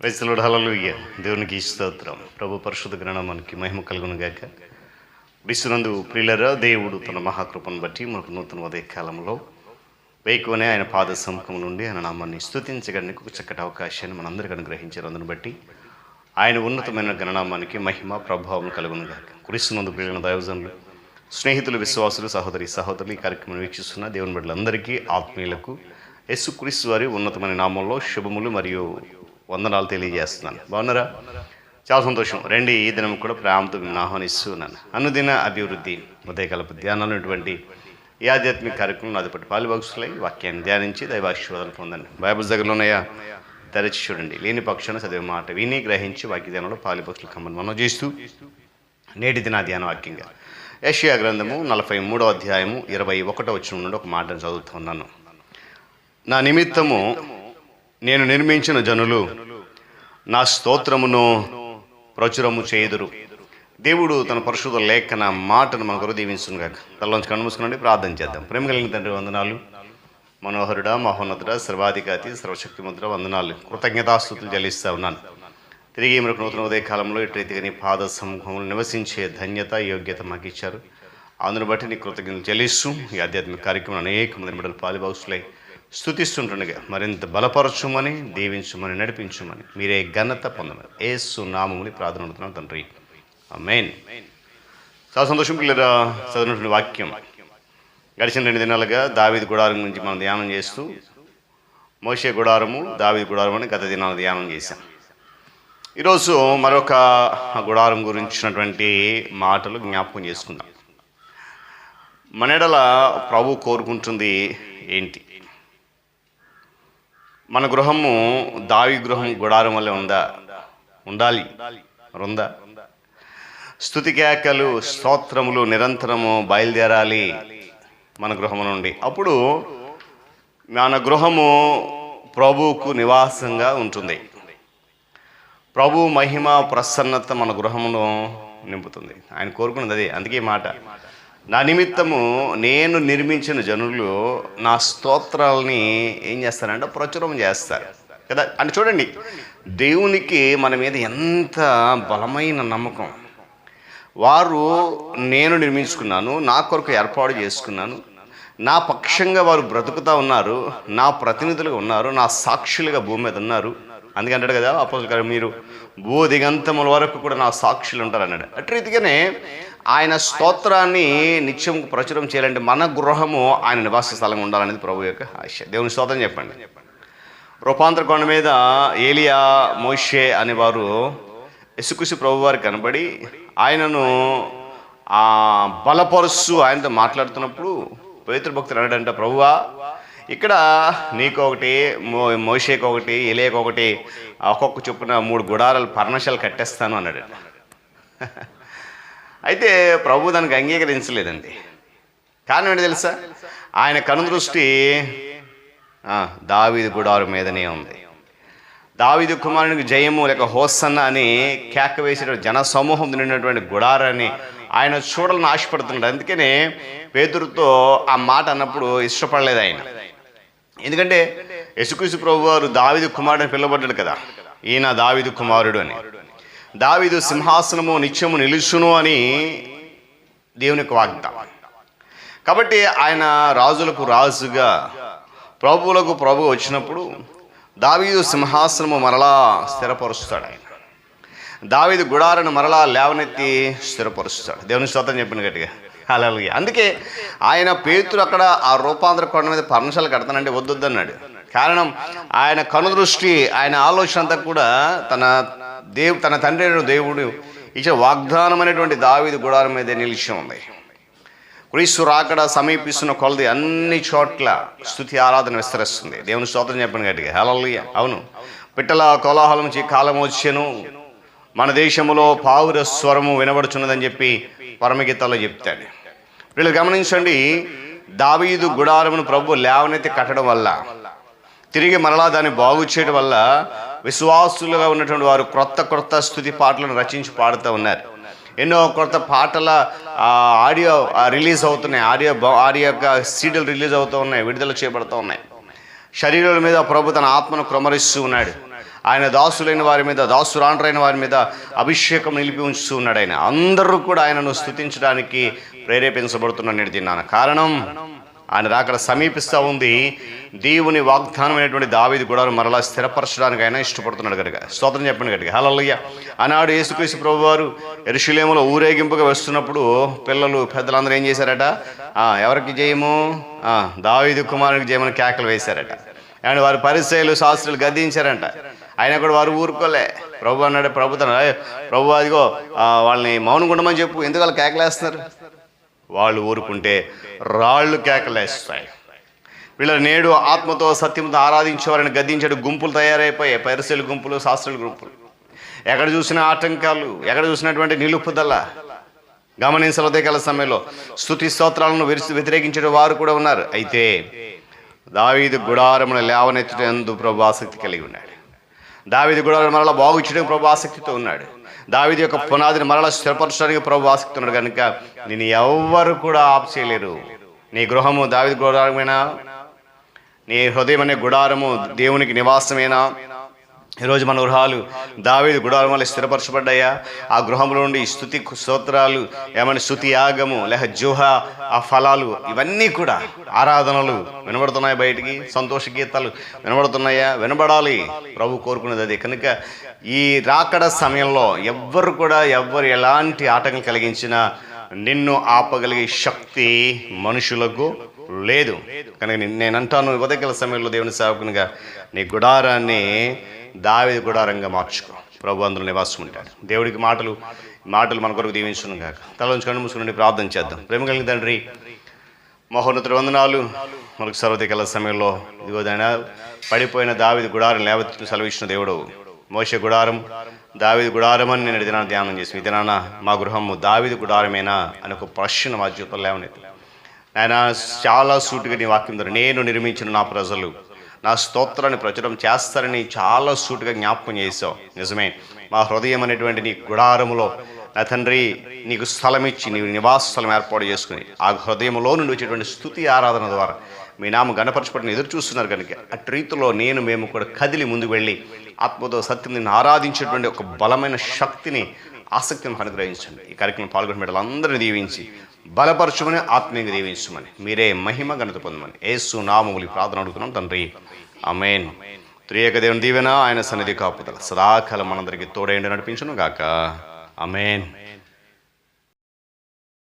రైతులుడు hallelujah దేవునికి స్తోత్రం. ప్రభు పరిశుద్ధ గ్రహణమానికి మహిమ కలుగును గాక విశ్వనందు ప్రియులరా దేవుడు తన మహాకృపను బట్టి మనకు నూతన ఉదయ కాలంలో వేకువనే ఆయన పాద సముఖం నుండి ఆయన నామాన్ని స్తుతించడానికి ఒక చక్కటి అవకాశాన్ని మనందరికీ అనుగ్రహించారు అందును బట్టి ఆయన ఉన్నతమైన గణనామానికి మహిమ ప్రభావం కలుగును గాక కురిస్తున్నందు ప్రియులైన దైవజనులు స్నేహితులు విశ్వాసులు సహోదరి సహోదరులు ఈ కార్యక్రమం వీక్షిస్తున్న దేవుని బిడ్డలందరికీ ఆత్మీయులకు యేసుక్రీస్తు వారి ఉన్నతమైన నామంలో శుభములు మరియు వందనాలు తెలియజేస్తున్నాను. బాగున్నారా? చాలా సంతోషం. రండి ఈ దినం కూడా ప్రేమతో మిమ్మల్ని ఆహ్వానిస్తున్నాను అనుదిన అభివృద్ధి ఉదయకల్ప ధ్యానాలు ఉన్నటువంటి ఈ ఆధ్యాత్మిక కార్యక్రమం నాదిపటి పాలిభాగస్తులై వాక్యాన్ని ధ్యానించి దైవాశీర్వాదాలు పొందండి. బైబుల్ దగ్గరలో ఉన్నాయా? తెరచి చూడండి. లేని పక్షాన చదివే మాట విని గ్రహించి వాక్య ధ్యానంలో పాలిభాగస్తులు కమ్మని మనం చేస్తూ నేటి దిన ధ్యాన వాక్యంగా. యషియా గ్రంథము నలభై మూడో అధ్యాయము ఇరవై ఒకటో వచ్చిన నుండి ఒక మాటను చదువుతున్నాను నా నిమిత్తము నేను నిర్మించిన జనులు నా స్తోత్రమును ప్రచురము చేయుదురు. దేవుడు తన పరిశుద్ధ లేఖన మాటను మన కొరకు దీవించును కాక తల్లోంచి కన్ను ప్రార్థన చేద్దాం. ప్రేమ కలిగిన తండ్రి వందనాలు. మనోహరుడ మహోన్నతుడ సర్వాధికారి ముద్ర వందనాలు. కృతజ్ఞతాస్తుతులు చెల్లిస్తా ఉన్నాను. తిరిగి మనకు నూతన ఉదయ కాలంలో ఇటు నీ పాద సమూహంలో నివసించే ధన్యత యోగ్యత మాకు ఇచ్చారు. అందును బట్టి నీ కృతజ్ఞతలు చెల్లిస్తూ ఈ ఆధ్యాత్మిక కార్యక్రమం అనేక మంది బిడ్డలు పాలిబాగుసులై స్థుతిస్తుంటుండగా మరింత బలపరచుమని దీవించుమని నడిపించుమని మీరే ఘనత పొందమని ఏసు నామముని ప్రార్థన అడుగుతున్నాం తండ్రి. మెయిన్ చాలా సంతోషం పిల్లరా చదివినటువంటి వాక్యం. గడిచిన రెండు దినాలుగా దావిది గుడారం గురించి మనం ధ్యానం చేస్తూ మోషే గుడారము దావిది గుడారం అని గత దినాలు ధ్యానం చేశాం. ఈరోజు మరొక గుడారం గురించినటువంటి మాటలు జ్ఞాపకం చేసుకుందాం. మనెడల ప్రభు కోరుకుంటుంది ఏంటి? మన గృహము దావి గృహం గుడారం వల్ల ఉందా? ఉండాలి. మరి ఉందా స్థుతి కేకలు స్తోత్రములు నిరంతరము బయలుదేరాలి మన గృహము నుండి. అప్పుడు మన గృహము ప్రభువుకు నివాసంగా ఉంటుంది. ప్రభు మహిమ ప్రసన్నత మన గృహమును నింపుతుంది. ఆయన కోరుకున్నది అదే. అందుకే మాట. నా నిమిత్తము నేను నిర్మించిన జనులు నా స్తోత్రాలని ఏం చేస్తారంటే ప్రచురం చేస్తారు. కదా? అంటే చూడండి దేవునికి మన మీద ఎంత బలమైన నమ్మకం. వారు నేను నిర్మించుకున్నాను నా కొరకు ఏర్పాటు చేసుకున్నాను నా పక్షంగా వారు బ్రతుకుతా ఉన్నారు నా ప్రతినిధులుగా ఉన్నారు నా సాక్షులుగా భూమి మీద ఉన్నారు. అందుకంటాడు కదా అపోజల్ గారు మీరు బోధిగంతముల వరకు కూడా నా సాక్షులు ఉంటారు అన్నాడు అటు రీతిగానే ఆయన స్తోత్రాన్ని నిత్యం ప్రచురం చేయాలంటే మన గృహము ఆయన నివాస స్థలంగా ఉండాలనేది ప్రభు యొక్క ఆశ. దేవుని స్తోత్రం చెప్పండి. రూపాంతర కొండ మీద ఏలియా మోషే అనేవారు ఎసుకుసి ప్రభు వారు కనబడి ఆయనను ఆ బలపరుస్తూ ఆయనతో మాట్లాడుతున్నప్పుడు పవిత్ర భక్తులు అన్నాడంట ప్రభువా ఇక్కడ నీకు ఒకటి మో మోషేకి ఒకటి ఎలేకి ఒకటి ఒక్కొక్క చొప్పున మూడు గుడారాలు పర్ణశాలు కట్టేస్తాను అన్నాడు. అయితే ప్రభు దానికి అంగీకరించలేదండి. కారణం ఏంటి తెలుసా? ఆయన కనుదృష్టి ఆ, గుడారు మీదనే ఉంది. దావీదు కుమారునికి జయము లేక హోసన్న అని కేక వేసిన జన సమూహం నిండినటువంటి గుడారాన్ని ఆయన చూడాలని ఆశపడుతున్నాడు. అందుకనే పేదరుతో ఆ మాట అన్నప్పుడు ఇష్టపడలేదు ఆయన. ఎందుకంటే యశుకృష్ణ ప్రభు వారు దావిదు కుమారుడు అని పిలువబడ్డాడు కదా. ఈయన దావిదు కుమారుడు అని. దావిదు సింహాసనము నిత్యము నిలుచును అని దేవుని యొక్క వాగ్దానం. కాబట్టి ఆయన రాజులకు రాజుగా ప్రభువులకు ప్రభు వచ్చినప్పుడు దావీదు సింహాసనము మరలా స్థిరపరుస్తాడు ఆయన. దావీదు గుడాలను మరలా లేవనెత్తి స్థిరపరుస్తాడు. దేవుని స్తోత్రం చెప్పిన గట్టిగా. అలాగే అందుకే ఆయన పేతురు అక్కడ ఆ రూపాంతర కొండ మీద పర్ణశాల కడతానంటే వద్దొద్దన్నాడు. కారణం ఆయన కనుదృష్టి ఆయన ఆలోచన అంతా కూడా తన దేవు తన తండ్రి దేవుడు ఇచ్చిన వాగ్దానం అనేటువంటి దావిది గుడారం మీద నిలిచి ఉంది. క్రీస్తు రాకడ సమీపిస్తున్న కొలది అన్ని చోట్ల స్థుతి ఆరాధన విస్తరిస్తుంది. దేవుని స్తోత్రం చెప్పండి గట్టిగా. హల్లెలూయా. అవును. పిట్టల కోలాహలం నుంచి కాలం వచ్చాను మన దేశంలో పావుర స్వరము వినబడుచున్నదని చెప్పి పరమగీతాల్లో చెప్తాడు. వీళ్ళు గమనించండి దావీదు గుడారమును ప్రభు లేవనెత్తి కట్టడం వల్ల తిరిగి మరలా దాన్ని బాగు చేయడం వల్ల విశ్వాసులుగా ఉన్నటువంటి వారు క్రొత్త క్రొత్త స్థుతి పాటలను రచించి పాడుతూ ఉన్నారు. ఎన్నో కొత్త పాటల ఆడియో రిలీజ్ అవుతున్నాయి. ఆడియో ఆడియో యొక్క సీడీలు రిలీజ్ అవుతూ ఉన్నాయి విడుదల చేయబడుతూ ఉన్నాయి. శరీరాల మీద ప్రభు తన ఆత్మను క్రమరిస్తూ ఉన్నాడు. ఆయన దాసులైన వారి మీద దాసురాండ్రైన వారి మీద అభిషేకం నిలిపి ఉంచుతూ ఉన్నాడు ఆయన. అందరూ కూడా ఆయనను స్థుతించడానికి ప్రేరేపించబడుతున్నాను తిన్నాను కారణం ఆయన రాకడ సమీపిస్తూ ఉంది. దేవుని వాగ్దానమైనటువంటి దావిది కూడా మరలా స్థిరపరచడానికి ఆయన ఇష్టపడుతున్నాడు కనుక స్తోత్రం చెప్పండి కనుక హలల్లయ్య ఆనాడు యేసుక్రీస్తు ప్రభు వారు ఎరుషులేములో ఊరేగింపుగా వస్తున్నప్పుడు పిల్లలు పెద్దలందరూ ఏం చేశారట? ఎవరికి జయము? దావిది కుమారునికి జయమని కేకలు వేశారట. అండ్ వారి పరిచయలు శాస్త్రులు గద్దించారంట. ఆయన కూడా వారు ఊరుకోలే. ప్రభు అన్నాడు ప్రభు తన ప్రభు అదిగో వాళ్ళని మౌనం ఉండమని చెప్పు. ఎందుకు వాళ్ళు కేకలేస్తున్నారు? వాళ్ళు ఊరుకుంటే రాళ్ళు కేకలేస్తాయి. వీళ్ళ నేడు ఆత్మతో సత్యంతో ఆరాధించేవారిని గద్దించాడు. గుంపులు తయారైపోయాయి. పరిశీల గుంపులు శాస్త్రుల గుంపులు. ఎక్కడ చూసినా ఆటంకాలు ఎక్కడ చూసినటువంటి నిలుపుదల. గమనించలదే కల సమయంలో. స్థుతి స్తోత్రాలను విరిసి వ్యతిరేకించే వారు కూడా ఉన్నారు. అయితే దావీదు గుడారమును లేవనెత్తడం ఎందు ప్రభు ఆసక్తి కలిగి ఉన్నాడు. దావిది గుడారం మరలా బాగు చేయడం ప్రభు ఆసక్తితో ఉన్నాడు. దావిది యొక్క పునాదిని మరలా స్థిరపరచడానికి ప్రభు ఆసక్తి ఉన్నాడు. కనుక నేను ఎవ్వరు కూడా ఆప్ చేయలేరు. నీ గృహము దావిది గుడారమేనా నీ హృదయం అనే గుడారము దేవునికి నివాసమేనా ఈరోజు మన గృహాలు దావేది గుడారం వల్ల స్థిరపరచబడ్డాయా? ఆ గృహంలో నుండి స్థుతి స్తోత్రాలు ఏమైనా శృతి యాగము లేక జుహ ఆ ఫలాలు ఇవన్నీ కూడా ఆరాధనలు వినబడుతున్నాయి బయటికి? సంతోష గీతాలు వినబడుతున్నాయా? వినబడాలి. ప్రభు కోరుకునేది అది. కనుక ఈ రాకడ సమయంలో ఎవ్వరు కూడా ఎవ్వరు ఎలాంటి ఆటంకం కలిగించినా నిన్ను ఆపగలిగే శక్తి మనుషులకు లేదు. కనుక నేను- నేను అంటాను ఉదయకాల సమయంలో దేవుని సేవకునిగా నీ గుడారాన్ని దావి గుడారంగా మార్చుకో. ప్రభు అందులో నివాసం ఉంటాడు. దేవుడికి మాటలు మాటలు మన కొరకు దీవించును కాక తల నుంచి మూసుకుని ప్రార్థన చేద్దాం. ప్రేమ కలిగిన తండ్రి మహోన్నతుడు వందనాలు. మనకు సర్వతికల సమయంలో ఇదిగో దాని పడిపోయిన దావిది గుడారం లేవత్తు సెలవిచ్చిన దేవుడు. మోస గుడారం దావిది గుడారం అని నేను దినాన్ని ధ్యానం చేసి ఈ దినాన మా గృహము దావిది గుడారమేనా అని ఒక ప్రశ్న మా జీవితంలో లేవనెత్తి ఆయన చాలా సూటిగా నీ వాక్యం ద్వారా నేను నిర్మించిన నా ప్రజలు నా స్తోత్రాన్ని ప్రచురం చేస్తారని చాలా సూటిగా జ్ఞాపకం చేసావు నిజమే మా హృదయం అనేటువంటి నీ గుడారములో నా తండ్రి నీకు స్థలం ఇచ్చి నీవు నివాస స్థలం ఏర్పాటు చేసుకుని ఆ హృదయంలో నుండి వచ్చేటువంటి స్థుతి ఆరాధన ద్వారా మీ నామ గణపరచబడిన ఎదురు చూస్తున్నారు కనుక అటు రీతిలో నేను మేము కూడా కదిలి ముందుకు వెళ్ళి ఆత్మతో సత్యం నిన్ను ఆరాధించేటువంటి ఒక బలమైన శక్తిని ఆసక్తిని అనుగ్రహించండి. ఈ కార్యక్రమం పాల్గొన్న బిడ్డలందరినీ దీవించి బలపరచమని ఆత్మీయంగా దీవించమని మీరే మహిమ ఘనత పొందమని ఏసు నామములి ప్రార్థన అడుగుతున్నాం తండ్రి. అమేన్ త్రియేక దేవుని దీవెన ఆయన సన్నిధి కాపుదల సదాకాలం మనందరికీ తోడైండి నడిపించను గాక. అమేన్